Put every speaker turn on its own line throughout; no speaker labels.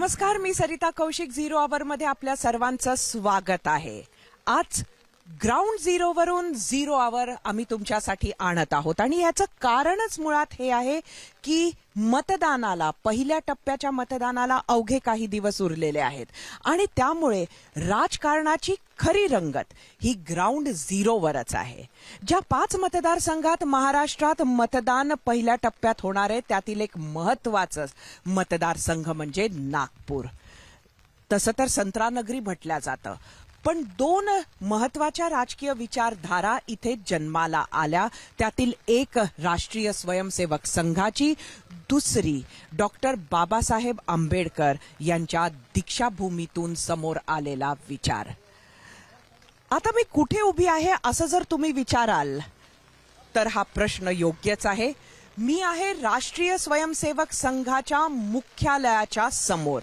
नमस्कार मी Sarita Kaushik zero hour मध्ये आपल्या सर्वांचं स्वागत आहे. आज ग्राउंड झिरोवरून झिरो आवर आम्ही तुमच्यासाठी आणत आहोत. आणि याचं कारणच मुळात हे आहे की मतदानाला पहिल्या टप्प्याच्या मतदानाला अवघे काही दिवस उरलेले आहेत. आणि त्यामुळे राजकारणाची खरी रंगत ही ग्राउंड झिरोवरच आहे. ज्या पाच मतदारसंघात महाराष्ट्रात मतदान पहिल्या टप्प्यात होणार आहे त्यातील एक महत्वाचं मतदारसंघ म्हणजे नागपूर. तसं तर संत्रानगरी म्हटल्या जातं. पण दोन महत्त्वाच्या राजकीय विचारधारा इथे जन्माला आल्या. त्यातील एक राष्ट्रीय स्वयंसेवक संघाची दुसरी डॉक्टर बाबासाहेब आंबेडकर यांच्या दीक्षाभूमीतून समोर आलेला विचार. आता मी कुठे उभी आहे असं जर तुम्ही विचाराल तर हा प्रश्न योग्यच आहे. मी आहे राष्ट्रीय स्वयंसेवक संघाच्या मुख्यालयाच्या समोर.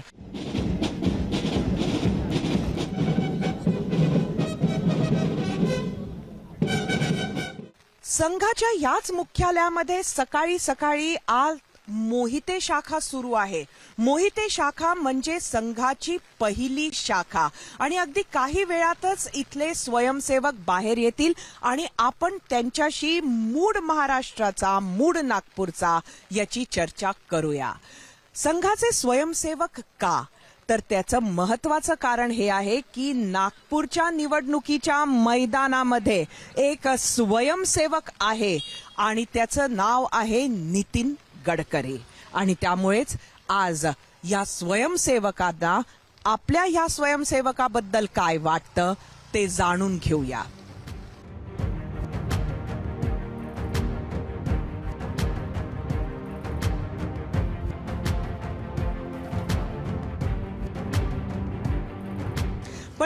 संघाच्या याच मुख्यालयामध्ये सकाळी सकाळी आज मोहिते शाखा सुरू आहे. मोहिते शाखा म्हणजे संघाची पहिली शाखा. आणि अगदी काही वेळातच इथले स्वयंसेवक बाहेर येतील आणि आपण त्यांच्याशी मूड महाराष्ट्राचा मूड नागपूरचा याची चर्चा करूया. संघाचे स्वयंसेवक का? तर त्याचं महत्वाचं कारण हे आहे की नागपूरच्या निवडणुकीच्या मैदानामध्ये एक स्वयंसेवक आहे आणि त्याचं नाव आहे नितीन गडकरी. आणि त्यामुळेच आज या स्वयंसेवकांना आपल्या या स्वयंसेवकाबद्दल काय वाटतं ते जाणून घेऊया.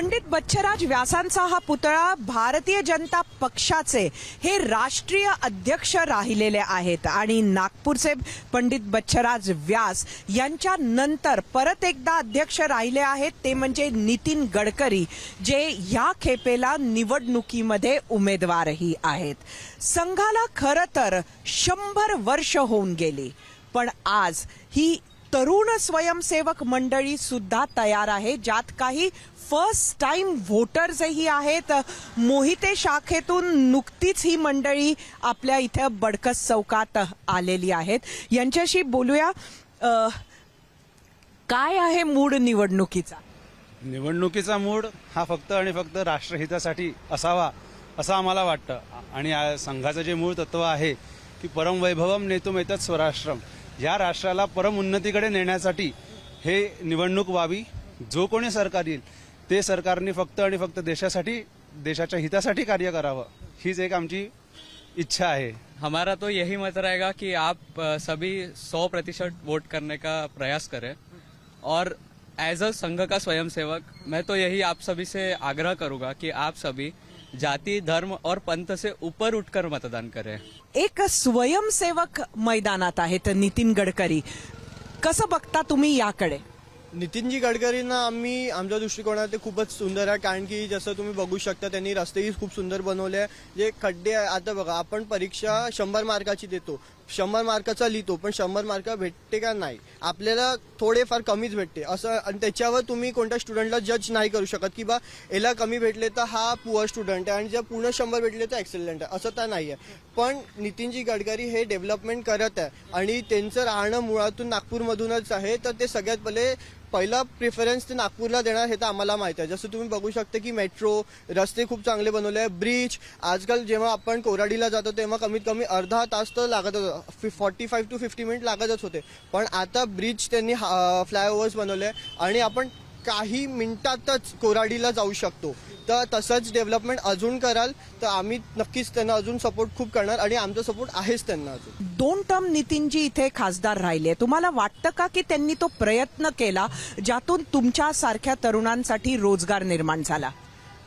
पंडित बच्छराज व्यासांचा हा पुतळा भारतीय जनता पक्षाचे हे राष्ट्रीय अध्यक्ष राहिलेले आहेत. आणि नागपूरचे पंडित बच्छराज व्यास यांच्या नंतर परत एकदा अध्यक्ष राहिले आहेत. ते म्हणजे नितीन गडकरी जे या खेपेला निवडणुकीमध्ये उमेदवारही आहेत. संघाला खरं तर शंभर वर्ष होऊन गेली. पण आज ही तरुण स्वयंसेवक मंडळी सुद्धा तयार आहे ज्यात काही फर्स्ट टाइम व्होटर्सही आहेत. मोहिते शाखेतून नुकतीच ही मंडळी आपल्या इथं बडकस चौकात आलेली आहेत. यांच्याशी बोलूया. अ, काय आहे मूड निवडणुकीचा?
निवडणुकीचा मूड हा फक्त आणि फक्त राष्ट्रहितासाठी असावा असं आम्हाला वाटतं. आणि या संघाचं जे मूळ तत्व आहे की परमवैभवम नेतुम येतात स्वराष्ट्रम. या राष्ट्राला परम उन्नतीकडे नेण्यासाठी हे निवडणूक व्हावी जो कोणी सरकार येईल ते सरकारने फक्त आणि फक्त देशासाठी देशाच्या हितासाठी कार्य करावं हीच एक आमची इच्छा आहे.
हमारा तो यही मत रहेगा कि आप सभी सौ प्रतिशत वोट करने का प्रयास करें। और एज अ संघ का स्वयंसेवक मैं तो यही आप सभी से आग्रह करूंगा कि आप सभी जाति धर्म और पंथ से ऊपर उठकर मतदान करें।
एक स्वयंसेवक मैदानात आहेत नितीन गडकरी. कसं बघता तुम्ही याकडे?
नितीनजी गडकरींना आम्ही आमच्या दृष्टिकोनात ते खूपच सुंदर आहे कारण की जसं तुम्ही बघू शकता त्यांनी रस्तेही खूप सुंदर बनवले आहे. जे खड्डे आहे आता बघा आपण परीक्षा शंभर मार्काची देतो. शंभर मार्काचा लिहितो पण शंभर मार्क भेटते का नाही? आपल्याला थोडेफार कमीच भेटते. असं आणि त्याच्यावर तुम्ही कोणत्या स्टुडंटला जज नाही करू शकत की बा याला कमी भेटले तर हा पुअर स्टुडंट आहे आणि जर पूर्ण शंभर भेटले तर एक्सेलंट आहे. असं तर नाही आहे पण नितीनजी गडकरी हे डेव्हलपमेंट करत आहे आणि त्यांचं राहणं मुळातून नागपूरमधूनच आहे तर ते सगळ्यात पहिले पहिला प्रिफरन्स ते नागपूरला देणार हे तर आम्हाला माहिती आहे. जसं तुम्ही बघू शकता की मेट्रो रस्ते खूप चांगले बनवले आहे ब्रिज आजकाल जेव्हा आपण कोराडीला जातो तेव्हा कमीत कमी अर्धा तास तर लागतच forty five two fifty minute लागतच होते. पण आता ब्रिज त्यांनी फ्लायओव्हर्स बनवले आहे आणि आपण काही मिनिटातच कोराडीला जाऊ शकतो. तर तसंच डेव्हलपमेंट अजून कराल. तर आम्ही नक्कीच त्यांना अजून सपोर्ट खूप करणार आणि आमचा सपोर्ट आहेच त्यांना अजून.
दोन टर्म नितीनजी इथे खासदार राहिले तुम्हाला वाटतं का की त्यांनी तो प्रयत्न केला ज्यातून तुमच्या सारख्या तरुणांसाठी रोजगार निर्माण झाला?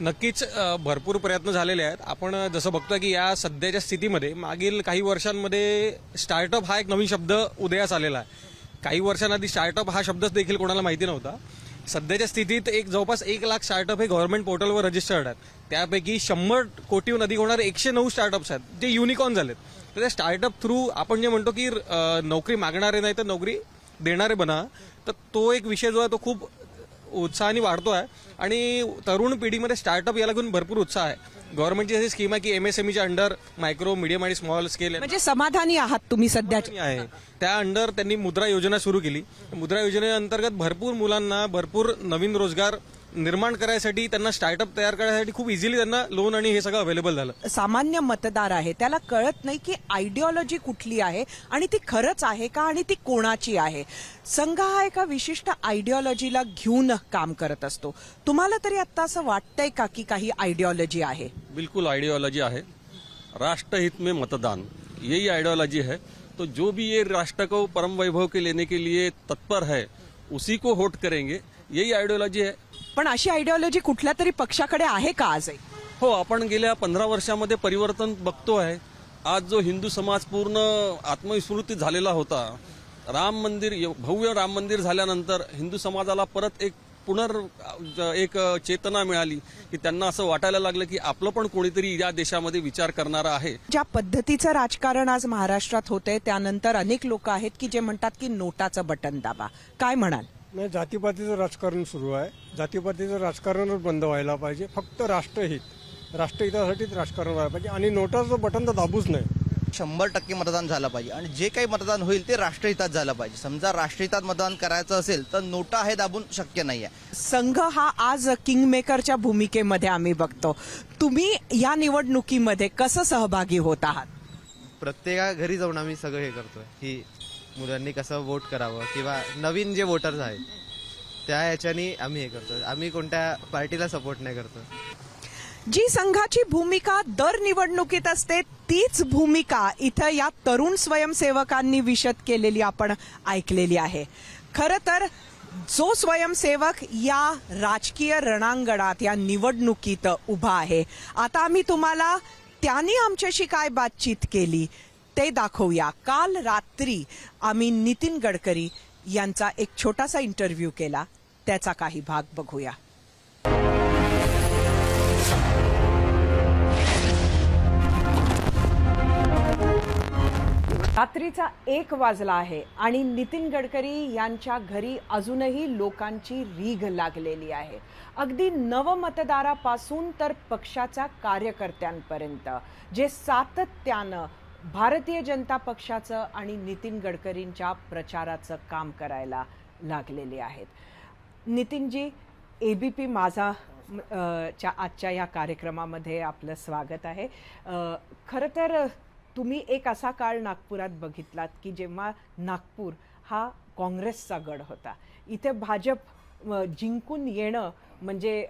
नक्कीच भरपूर प्रयत्न झालेले आहेत. आपण जसं बघतो की या सध्याच्या स्थितीमध्ये मागील काही वर्षांमध्ये स्टार्टअप हा एक नवीन शब्द उदयास आलेला आहे. काही वर्षांआधी स्टार्टअप हा शब्दच देखील कोणाला माहिती नव्हता. सध्याच्या स्थितीत एक जवळपास एक लाख स्टार्टअप हे गव्हर्नमेंट पोर्टलवर रजिस्टर्ड आहेत. त्यापैकी शंभर कोटीहून अधिक होणारे एकशे नऊ स्टार्टअप्स आहेत. जे युनिकॉर्न झालेत. तर त्या स्टार्टअप थ्रू आपण जे म्हणतो की नोकरी मागणारे नाही तर नोकरी देणारे बना. तर तो एक विषय जो आहे तो खूप उत्साहाने वाढतो आहे आणि तरुण पिढीमध्ये स्टार्टअप याला घेऊन भरपूर उत्साह आहे. गव्हर्नमेंटची अशी स्कीम आहे की एमएसएमईच्या अंडर मायक्रो मीडियम आणि स्मॉल स्केल
म्हणजे समाधानी आहात तुम्ही सध्याच्या
कंपनी आहे. त्या अंडर त्यांनी मुद्रा योजना सुरू केली. मुद्रा योजनेअंतर्गत भरपूर मुलांना भरपूर नवीन रोजगार निर्माण करायसाठी त्यांना स्टार्टअप तयार करण्यासाठी खूप इझिली त्यांना लोन आणि हे सगळं अवेलेबल झालं.
सामान्य मतदार आहे. त्याला कळत नाही की आयडिओलॉजी कुठली आहे आणि ती खरंच आहे का आणि ती कोणाची आहे. संघ हा एका विशिष्ट आयडिओलॉजीला घेऊन काम करत असतो. तुम्हाला तरी आता असं वाटतंय का की काही आयडिओलॉजी आहे?
बिल्कुल आइडियोलॉजी है राष्ट्रहित में मतदान. यही आइडियोलॉजी है. तो जो भी ये राष्ट्र को परम वैभव के लेने के लिए तत्पर है उसी को वोट करेंगे. यही आइडियोलॉजी है.
पण अशी आयडिओलॉजी कुठल्या तरी पक्षाकडे आहे का आजही?
हो आपण गेल्या पंधरा वर्षामध्ये परिवर्तन बघतो आहे. आज जो हिंदू समाज पूर्ण आत्मविस्मृती झालेला होता राम मंदिर भव्य राम मंदिर झाल्यानंतर हिंदू समाजाला परत एक पुनर एक चेतना मिळाली की त्यांना असं वाटायला लागलं की आपलं पण कोणीतरी या देशामध्ये विचार करणारा आहे.
ज्या पद्धतीचं राजकारण आज महाराष्ट्रात होतंय त्यानंतर अनेक लोक आहेत की जे म्हणतात की नोटाचं बटन दाबा. काय म्हणाल?
नाही जातीपातीचं राजकारण सुरू आहे. जातीपातीचं राजकारणच बंद व्हायला पाहिजे. फक्त राष्ट्रहित. राष्ट्रहितासाठीच राजकारण व्हायला पाहिजे. आणि नोटाचं बटन तर दाबूच नाही.
शंभर टक्के मतदान झालं पाहिजे. आणि जे काही मतदान होईल ते राष्ट्रहितात झालं पाहिजे. समजा राष्ट्रहितात मतदान करायचं असेल तर नोटा हे दाबून शक्य नाही आहे
संघ हा आज किंगमेकरच्या भूमिकेमध्ये आम्ही बघतो. तुम्ही या निवडणुकीमध्ये कसं सहभागी होत आहात?
प्रत्येका घरी जाऊन आम्ही सगळं हे करतोय. की मुलांनी कसं वोट करावं किंवा नवीन जे वोटर्स आहेत त्या ह्याच्यानी आम्ही हे करतो आम्ही कोणत्या पार्टीला सपोर्ट नाही करतो
जी संघाची भूमिका दर निवडणुकीत असते तीच भूमिका इथं या तरुण स्वयंसेवकांनी विशद केलेली आपण ऐकलेली आहे. खरं तर जो स्वयंसेवक या राजकीय रणांगणात या निवडणुकीत उभा आहे आता आम्ही तुम्हाला त्यांनी आमच्याशी काय बातचीत केली? ते दाखवूया. काल रात्री आम्ही नितीन गडकरी यांचा एक छोटासा इंटरव्ह्यू केला. त्याचा काही भाग बघूया. रात्रीचा एक वाजला आहे आणि नितीन गडकरी यांच्या घरी अजूनही लोकांची रीघ लागलेली आहे. अगदी नवमतदारापासून तर पक्षाच्या कार्यकर्त्यांपर्यंत जे सातत्यानं भारतीय जनता पक्षाचं आणि नितीन गडकरींच्या प्रचाराचं काम करायला लागलेले आहेत. नितीनजी ए बी पी माझा च्या आजच्या या कार्यक्रमामध्ये आपलं स्वागत आहे. खरं तर तुम्ही एक असा काळ नागपुरात बघितलात की जेव्हा नागपूर हा काँग्रेसचा गड होता. इथे भाजप जिंकून येणं म्हणजे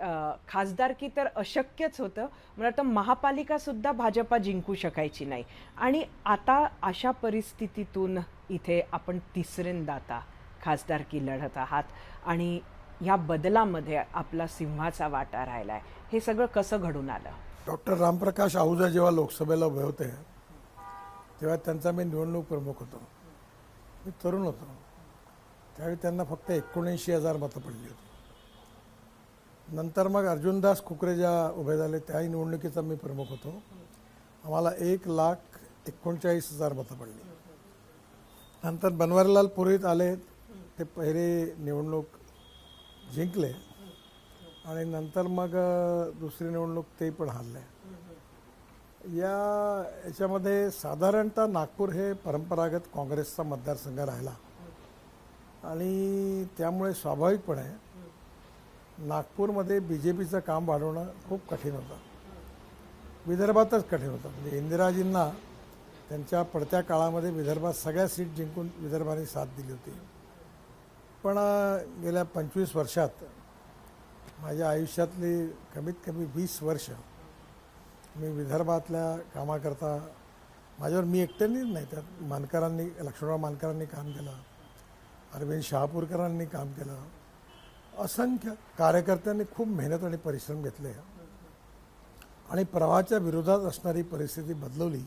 खासदारकी तर अशक्यच होतं. मला वाटतं महापालिकासुद्धा भाजपा जिंकू शकायची नाही. आणि आता अशा परिस्थितीतून इथे आपण तिसऱ्यांदा आता खासदारकी लढत आहात. आणि या बदलामध्ये आपला सिंहाचा वाटा राहिला आहे हे सगळं कसं घडून आलं?
डॉक्टर रामप्रकाश आहुजा जेव्हा लोकसभेला उभे होते तेव्हा त्यांचा मी निवडणूक प्रमुख होतो. मी तरुण होतो. त्यावेळी त्यांना फक्त एकोणऐंशी हजार मतं पडली होती. नंतर मग अर्जुनदास कुकरेजा ज्या उभे झाले. त्याही निवडणुकीचा मी प्रमुख होतो. आम्हाला एक लाख एकोणचाळीस हजार मतं पडली. नंतर बनवारीलाल पुरोहित आले. ते पहिले निवडणूक जिंकले. आणि नंतर मग दुसरी निवडणूक ते पण हरले. या याच्यामध्ये साधारणतः नागपूर हे परंपरागत काँग्रेसचा मतदारसंघ राहिला. आणि त्यामुळे स्वाभाविकपणे नागपूरमध्ये बी जे पीचं काम वाढवणं खूप कठीण होतं. विदर्भातच कठीण होतं. म्हणजे इंदिराजींना त्यांच्या पडत्या काळामध्ये विदर्भात सगळ्या सीट जिंकून विदर्भाने साथ दिली होती. पण गेल्या पंचवीस वर्षात माझ्या आयुष्यातली कमीत कमी वीस वर्ष मी विदर्भातल्या कामाकरता माझ्यावर मी एकट्यानेच नाही त्यात मानकरांनी लक्ष्मणराव मानकरांनी काम केलं अरविंद शहापूरकरांनी काम केलं. असंख्य कार्यकर्त्यांनी खूप मेहनत आणि परिश्रम घेतले. आणि प्रवाहाच्या विरोधात असणारी परिस्थिती बदलवली.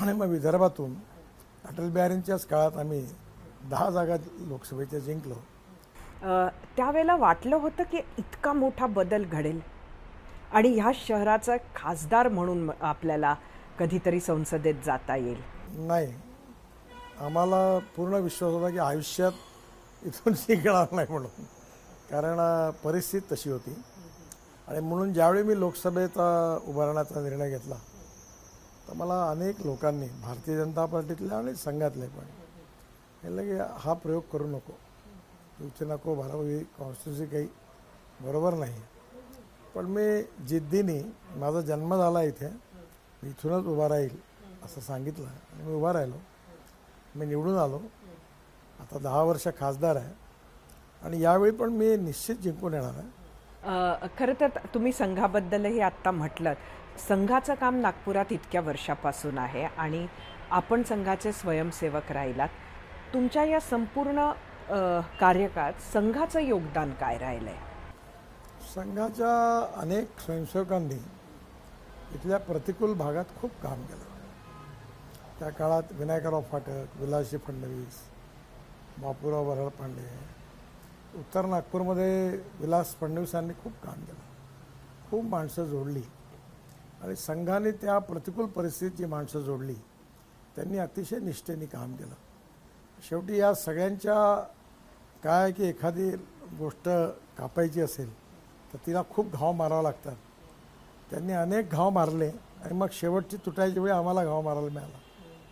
आणि मग विदर्भातून अटल बिहारींच्याच काळात आम्ही दहा जागा लोकसभेच्या जिंकलो.
त्यावेळेला वाटलं होतं की इतका मोठा बदल घडेल. आणि ह्या शहराचा खासदार म्हणून आपल्याला कधीतरी संसदेत जाता येईल.
नाही. आम्हाला पूर्ण विश्वास होता की आयुष्यात इथून शिकणार नाही म्हणून. कारण परिस्थिती तशी होती. आणि म्हणून ज्यावेळी मी लोकसभेचा उभारण्याचा निर्णय घेतला तर मला अनेक लोकांनी भारतीय जनता पार्टीतल्या आणि संघातले पण म्हणलं की हा प्रयोग करू नको. तुमचे नको बारावी कॉन्स्टिट्युन्सी काही बरोबर नाही. पण मी जिद्दीने माझा जन्म झाला इथे मी इथूनच उभा राहील असं सांगितलं आणि मी उभा राहिलो. मी निवडून आलो. आता दहा वर्ष खासदार आहे. आणि यावेळी पण मी निश्चित जिंकून येणार आहे.
अ, खरं तर तुम्ही संघाबद्दलही आत्ता म्हटलं संघाचं काम नागपुरात इतक्या वर्षापासून आहे आणि आपण संघाचे स्वयंसेवक राहिलात. तुमच्या या संपूर्ण कार्यकाळात संघाचं योगदान काय राहिलंय?
संघाच्या अनेक स्वयंसेवकांनी इथल्या प्रतिकूल भागात खूप काम केलं. त्या काळात विनायकराव फाटक विलासजी फडणवीस बापूराव वरळ पांडे उत्तर नागपूरमध्ये विलास फडणवीसांनी खूप काम केलं. खूप माणसं जोडली. आणि संघाने त्या प्रतिकूल परिस्थितीत जी माणसं जोडली त्यांनी अतिशय निष्ठेने काम केलं. शेवटी या सगळ्यांच्या काय आहे की एखादी गोष्ट कापायची असेल तर तिला खूप घाव मारावं लागतात. त्यांनी अनेक घाव मारले आणि मग शेवटची तुटायच्या वेळी आम्हाला घाव मारायला मिळाला.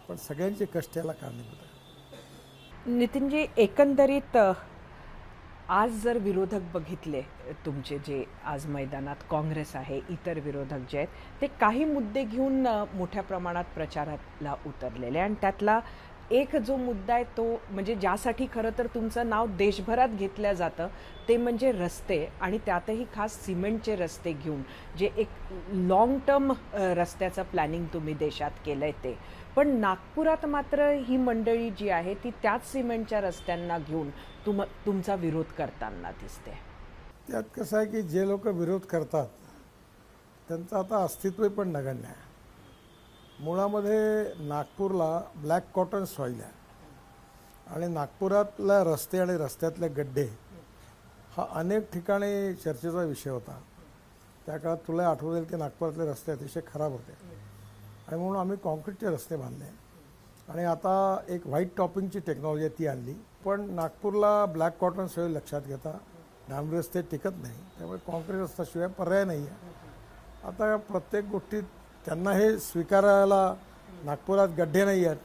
पण सगळ्यांचे कष्ट याला कारणीभूत आहे
नितीनजी एकंदरीत आज जर विरोधक बघितले तुमचे जे आज मैदानात काँग्रेस आहे इतर विरोधक जे आहेत ते काही मुद्दे घेऊन मोठ्या प्रमाणात प्रचाराला उतरलेले आणि त्यातला एक जो मुद्दा आहे तो म्हणजे ज्यासाठी खरं तर तुमचं नाव देशभरात घेतलं जातं ते म्हणजे रस्ते आणि त्यातही खास सिमेंटचे रस्ते घेऊन जे एक लॉंग टर्म रस्त्याचं प्लॅनिंग तुम्ही देशात केलं आहे ते. पण नागपुरात मात्र ही मंडळी जी आहे ती त्याच सिमेंटच्या रस्त्यांना घेऊन तुम तुमचा विरोध करताना दिसते.
त्यात कसं आहे की जे लोक विरोध करतात त्यांचं आता अस्तित्व पण नगण्य आहे. मुळामध्ये नागपूरला ब्लॅक कॉटन सॉईल आहे. आणि नागपुरातल्या रस्ते आणि रस्त्यातले गड्डे हा अनेक ठिकाणी चर्चेचा विषय होता. त्या काळात तुला आठवत की नागपुरातले रस्ते अतिशय खराब होते. आणि म्हणून आम्ही कॉन्क्रीटचे रस्ते बांधले. आणि आता एक व्हाईट टॉपिंगची टेक्नॉलॉजी आहे ती आणली. पण नागपूरला ब्लॅक कॉटन सॉईल लक्षात घेता डांबरी रस्ते टिकत नाही. त्यामुळे कॉन्क्रीट रस्त्याशिवाय पर्याय नाही आहे आता प्रत्येक गोष्टीत त्यांना हे स्वीकारायला नागपुरात गड्डे नाही आहेत.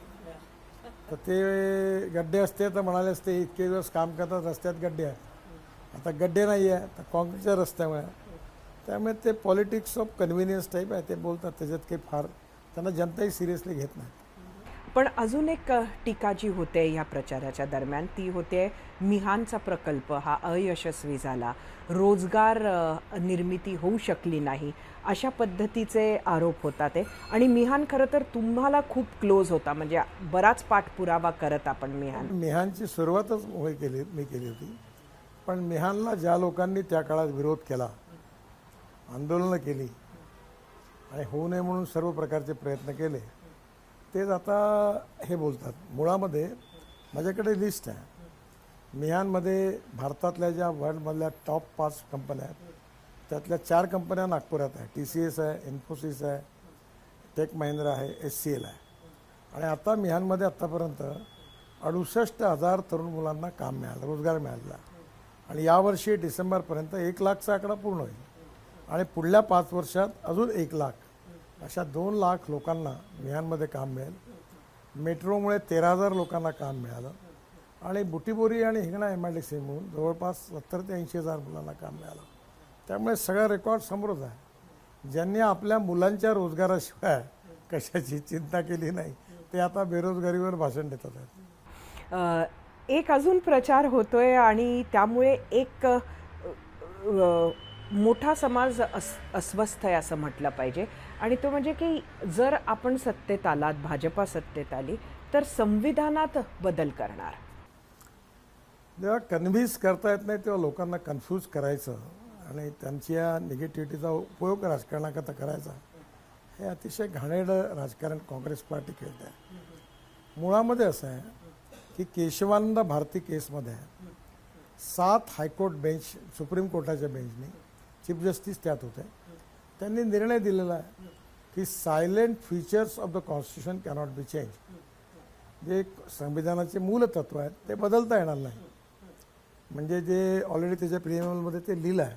तर ते गड्डे असते तर म्हणाले असते इतके दिवस काम करतात रस्त्यात गड्डे आहेत. आता गड्डे नाही आहे तर काँक्रीटच्या रस्त्यामुळे त्यामुळे ते पॉलिटिक्स ऑफ कन्व्हिनियन्स टाईप आहे ते बोलतात त्याच्यात काही फार त्यांना जनताही सिरियसली घेत नाही
पण अजून एक टीका जी होते ह्या प्रचाराच्या दरम्यान ती होते मिहानचा प्रकल्प. हा अयशस्वी झाला. रोजगार निर्मिती होऊ शकली नाही अशा पद्धतीचे आरोप होता ते आणि मिहान खरं तर तुम्हाला खूप क्लोज होता. म्हणजे बराच पाठपुरावा करत आपण मिहान.
मिहानची सुरुवातच केली मी केली होती. पण मिहानला ज्या लोकांनी त्या काळात विरोध केला आंदोलनं केली आणि होऊ नये म्हणून सर्व प्रकारचे प्रयत्न केले तेच आता हे बोलतात. मुळामध्ये माझ्याकडे लिस्ट आहे. मिहानमध्ये भारतातल्या ज्या वर्ल्डमधल्या टॉप पाच कंपन्या आहेत त्यातल्या चार कंपन्या नागपुरात आहे. टी सी एस आहे इन्फोसिस आहे टेक महिंद्रा आहे एस सी एल आहे. आणि आता मिहानमध्ये आत्तापर्यंत अडुसष्ट हजार तरुण मुलांना काम मिळालं रोजगार मिळाला. आणि यावर्षी डिसेंबरपर्यंत एक लाखचा आकडा पूर्ण होईल. आणि पुढल्या पाच वर्षात अजून एक लाख अशा दोन लाख लोकांना मिहानमध्ये काम मिळेल. मेट्रोमुळे तेरा हजार लोकांना काम मिळालं. आणि बुटीबोरी आणि Hingna M I D C म्हणून जवळपास सत्तर ते ऐंशी हजार मुलांना काम मिळालं. त्यामुळे सगळा रेकॉर्ड समोरच आहे. ज्यांनी आपल्या मुलांच्या रोजगाराशिवाय कशाची चिंता केली नाही ते आता बेरोजगारीवर भाषण देतात. आहेत
एक अजून प्रचार होतोय आणि त्यामुळे एक मोठा समाज अस अस्वस्थ आहे असं म्हटलं पाहिजे. आणि तो म्हणजे की जर आपण सत्तेत आलात भाजपा सत्तेत आली तर संविधानात बदल करणार.
जेव्हा कन्व्हिन्स करता येत नाही तेव्हा लोकांना कन्फ्यूज करायचं आणि त्यांच्या निगेटिव्हिटीचा उपयोग राजकारणाकरता करायचा. हे अतिशय घाणेरडं राजकारण काँग्रेस पार्टी खेळते. मुळामध्ये असं आहे की केशवानंद भारती केसमध्ये सात हायकोर्ट बेंच सुप्रीम कोर्टाच्या बेंचने चीफ जस्टिस त्यात होते. त्यांनी निर्णय दिलेला आहे की salient features of the constitution cannot be change जे संविधानाचे मूलतत्व आहेत ते बदलता येणार नाही. म्हणजे जे ऑलरेडी त्याच्या प्रियमलमध्ये ते लिहिलं आहे.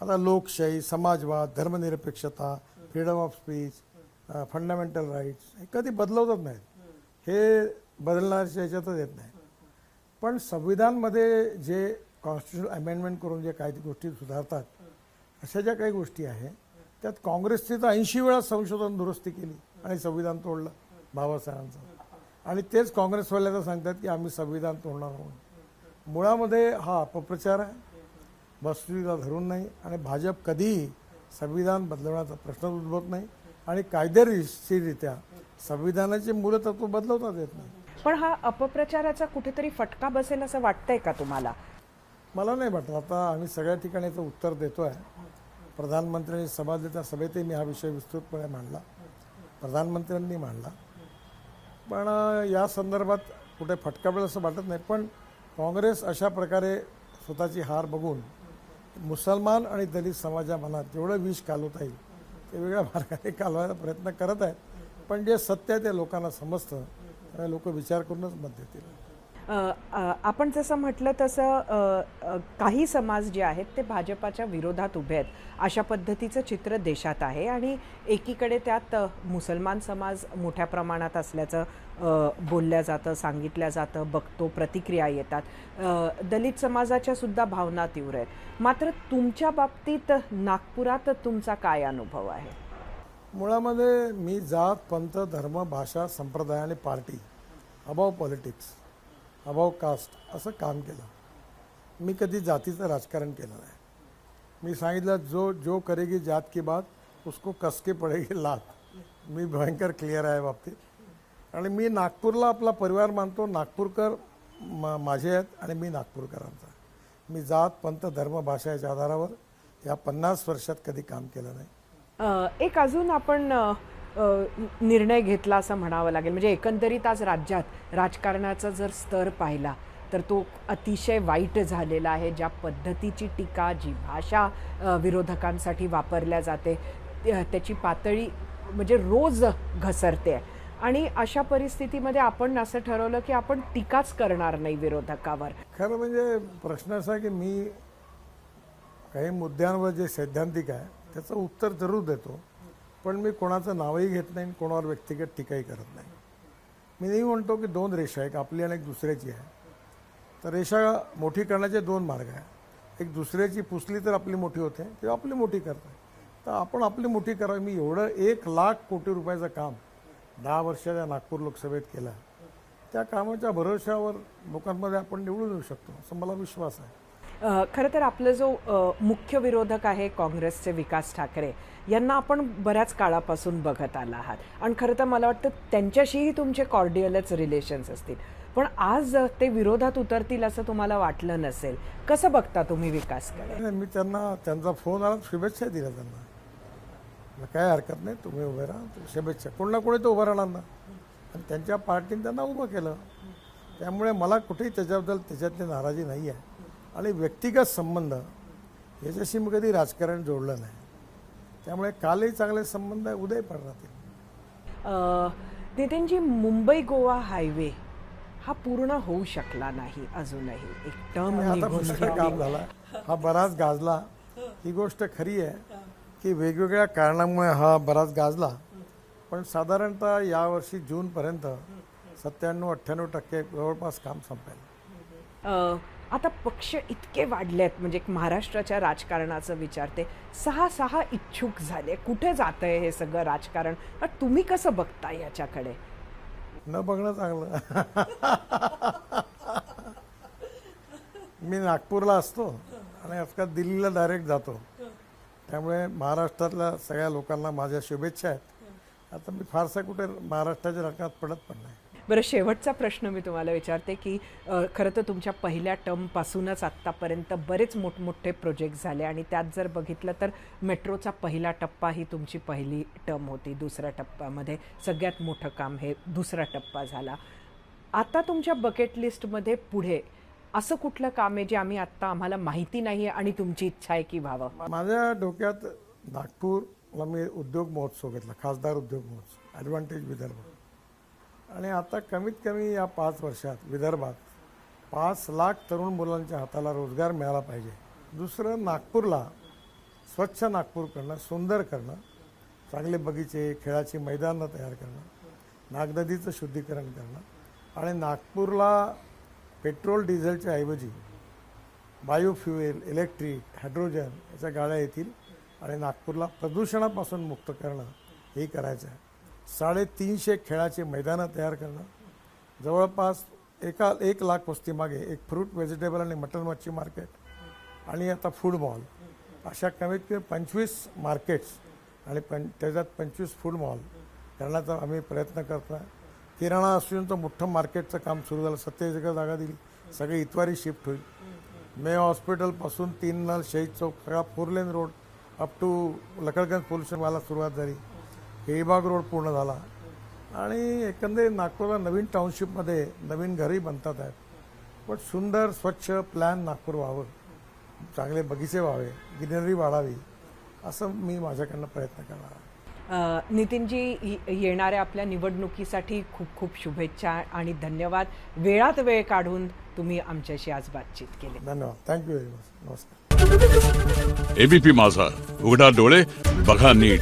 आता लोकशाही समाजवाद धर्मनिरपेक्षता freedom of speech fundamental rights हे कधी बदलवतच नाहीत. हे बदलण्याच्या याच्यातच येत नाही. पण संविधानमध्ये जे कॉन्स्टिट्युशनल अमेंडमेंट करून जे काही गोष्टी सुधारतात अशा ज्या काही गोष्टी आहेत त्यात काँग्रेसने तर ऐंशी वेळा संशोधन दुरुस्ती केली आणि संविधान तोडलं बाबासाहेबांचं. आणि तेच काँग्रेसवाल्याचं सांगतात की आम्ही संविधान तोडणार म्हणून मुळामध्ये हा अपप्रचार आहे. वस्तुस्थितीला धरून नाही आणि भाजप कधीही संविधान बदलवण्याचा प्रश्न उद्भवत नाही आणि कायदेशीररित्या संविधानाचे मूलतत्व बदलवताच येत नाही.
पण हा अपप्रचाराचा कुठेतरी फटका बसेल असं वाटतंय का तुम्हाला?
मला नाही वाटत. आता आम्ही सगळ्या ठिकाणी याचं उत्तर देतो आहे प्रधानमंत्र्यांनी सभा देता सभेतही मी हा विषय विस्तृतपणे मांडला. प्रधानमंत्र्यांनी मांडला. पण या संदर्भात कुठे फटका असं वाटत नाही. पण काँग्रेस अशा प्रकारे स्वतःची हार बघून मुसलमान आणि दलित समाजा मनात जेवढं विष कालवता येईल ते वेगळ्या मार्गाने कालवायचा प्रयत्न करत आहेत. पण जे सत्य आहे ते लोकांना समजतं. त्यामुळे लोक विचार करूनच मत देतील.
आपण जसं म्हटलं तसं काही समाज जे आहेत ते भाजपाच्या विरोधात उभे आहेत. अशा पद्धतीचं चित्र देशात आहे आणि एकीकडे त्यात मुसलमान समाज मोठ्या प्रमाणात असल्याचं बोलल्या जातं सांगितल्या जातं बघतो प्रतिक्रिया येतात. दलित समाजाच्या सुद्धा भावना तीव्र आहेत. मात्र तुमच्या बाबतीत नागपुरात तुमचा काय अनुभव आहे?
मुळामध्ये मी जात पंथ धर्म भाषा संप्रदाय आणि party above politics above caste असं काम केलं. मी कधी जातीचं राजकारण केलं नाही. मी सांगितलं जो जो करेगी जात की बात उसको कसके पडेगी लात. मी भयंकर क्लिअर आहे बाबतीत. आणि मी नागपूरला आपला परिवार मानतो. नागपूरकर मा माझे आहेत आणि मी नागपूरकरांचा. मी जात पंथ धर्म भाषा याच्या आधारावर या पन्नास वर्षात कधी काम केलं नाही.
एक अजून आपण निर्णय घेतला असं म्हणावं लागेल. म्हणजे एकंदरीत आज राज्यात राजकारणाचा जर स्तर पाहिला तर तो अतिशय वाईट झालेला आहे. ज्या पद्धतीची टीका जी भाषा विरोधकांसाठी वापरल्या जाते त्याची पातळी म्हणजे रोज घसरते. आहे. आणि अशा परिस्थितीमध्ये आपण असं ठरवलं की आपण टीकाच करणार नाही विरोधकावर.
खरं म्हणजे प्रश्न असा की मी काही मुद्द्यांवर जे सैद्धांतिक आहे त्याचं उत्तर जरूर देतो. पण मी कोणाचं नावही घेत नाही कोणावर व्यक्तिगत टीकाही करत नाही. मी नेहमी म्हणतो की दोन रेषा एक आपली आणि एक दुसऱ्याची आहे. तर रेषा मोठी करण्याचे दोन मार्ग आहे. एक दुसऱ्याची पुसली तर आपली मोठी होते किंवा आपली मोठी करते तर आपण आपली मोठी करावी. मी एवढं एक लाख कोटी रुपयाचं काम दहा वर्षाच्या नागपूर लोकसभेत केलं. त्या कामाच्या भरोश्यावर लोकांमध्ये आपण निवडून येऊ शकतो असं मला विश्वास आहे.
खरं तर आपला जो मुख्य विरोधक आहे काँग्रेसचे विकास ठाकरे यांना आपण बऱ्याच काळापासून बघत आला आहात. आणि खरं तर मला वाटतं त्यांच्याशीही तुमचे कॉर्डियलच रिलेशन्स असतील. पण आज ते विरोधात उतरतील असं तुम्हाला वाटलं नसेल कसं बघता तुम्ही विकासकडे
नाही, मी त्यांना त्यांचा फोन आला शुभेच्छा दिल्या त्यांना. काय हरकत नाही तुम्ही उभे राहा शुभेच्छा. कोण ना कोणी तो उभं राहणार ना. आणि त्यांच्या पार्टीने त्यांना उभं केलं. त्यामुळे मला कुठेही त्याच्याबद्दल त्याच्यातली नाराजी नाही आहे. आणि व्यक्तिगत संबंध याच्याशी मी कधी राजकारण जोडलं नाही. त्यामुळे कालही चांगले संबंध आहे उद्याही पण राहतील.
नितीनजी मुंबई गोवा हायवे हा पूर्ण होऊ शकला नाही अजूनही. एक टर्म
आता पुष्कळ. काम झाला. हा बराच गाजला. ही गोष्ट खरी आहे की वेगवेगळ्या कारणामुळे हा बराच गाजला. पण साधारणतः यावर्षी जूनपर्यंत सत्त्याण्णव अठ्ठ्याण्णव टक्के जवळपास काम संपेल.
आता पक्ष इतके वाढले आहेत म्हणजे एक महाराष्ट्राच्या राजकारणाचं विचारते सहा सहा इच्छुक झाले. कुठे जात आहे हे सगळं राजकारण? तुम्ही कसं बघता याच्याकडे?
न बघणं चांगलं. मी नागपूरला असतो आणि आजकाल दिल्लीला डायरेक्ट जातो. त्यामुळे महाराष्ट्रातल्या सगळ्या लोकांना माझ्या शुभेच्छा आहेत. आता मी फारसा कुठे महाराष्ट्राच्या राजकारणात पडत पण नाही.
बरं शेवटचा प्रश्न मी तुम्हाला विचारते की खरं तर तुमच्या पहिल्या टर्मपासूनच आत्तापर्यंत बरेच मोठमोठे प्रोजेक्ट झाले आणि त्यात जर बघितलं तर मेट्रोचा पहिला टप्पा ही तुमची पहिली टर्म होती दुसऱ्या टप्प्यामध्ये सगळ्यात मोठं काम हे दुसरा टप्पा झाला. आता तुमच्या बकेट लिस्टमध्ये पुढे असं कुठलं काम आहे जे आम्ही आत्ता आम्हाला माहिती नाही आहे आणि तुमची इच्छा आहे की व्हावं?
माझ्या डोक्यात नागपूरला मी उद्योग महोत्सव घेतला खासदार उद्योग महोत्सव ॲडव्हान्टेज विदर्भ. आणि आता कमीत कमी या पाच वर्षात विदर्भात पाच लाख तरुण मुलांच्या हाताला रोजगार मिळाला पाहिजे. दुसरं नागपूरला स्वच्छ नागपूर करणं सुंदर करणं चांगले बगीचे खेळाची मैदानं तयार करणं नागनदीचं शुद्धीकरण करणं आणि नागपूरला पेट्रोल डिझेलच्या ऐवजी बायोफ्युएल इलेक्ट्रिक हायड्रोजन याच्या गाड्या येतील आणि नागपूरला प्रदूषणापासून मुक्त करणं हे करायचं आहे. साडेतीनशे खेळाचे मैदानं तयार करणं. जवळपास एका एक लाख वस्तीमागे एक फ्रूट व्हेजिटेबल आणि मटन मच्छी मार्केट आणि आता फूड मॉल अशा कमीत कमी पंचवीस मार्केट्स आणि पं त्याच्यात पंचवीस फूड मॉल करण्याचा आम्ही प्रयत्न करतो आहे किराणा तर मोठं मार्केटचं काम सुरू झालं. सत्तेचाळीस एकर जागा दिली. सगळी इतवारी शिफ्ट होईल. मे हॉस्पिटलपासून तीन नल शहीद चौक सगळा four lane road up to Lakadganj police स्टेशनला सुरुवात झाली. केळीबाग रोड पूर्ण झाला. आणि एकंदरीत नागपूरला नवीन टाउनशिपमध्ये नवीन घरही बनतात आहेत. पण सुंदर स्वच्छ प्लॅन नागपूर व्हावं. चांगले बगीचे व्हावे ग्रीनरी वाढावी असं मी माझ्याकडनं प्रयत्न करणार आहे.
नितीनजी य- येणाऱ्या आपल्या निवडणुकीसाठी खूप खूप शुभेच्छा आणि धन्यवाद. वेळात वेळ काढून तुम्ही आमच्याशी आज बातचीत केली.
धन्यवाद. थँक्यू व्हेरी मच नमस्कार.
एबीपी माझा. उघडा डोळे बघा नीट.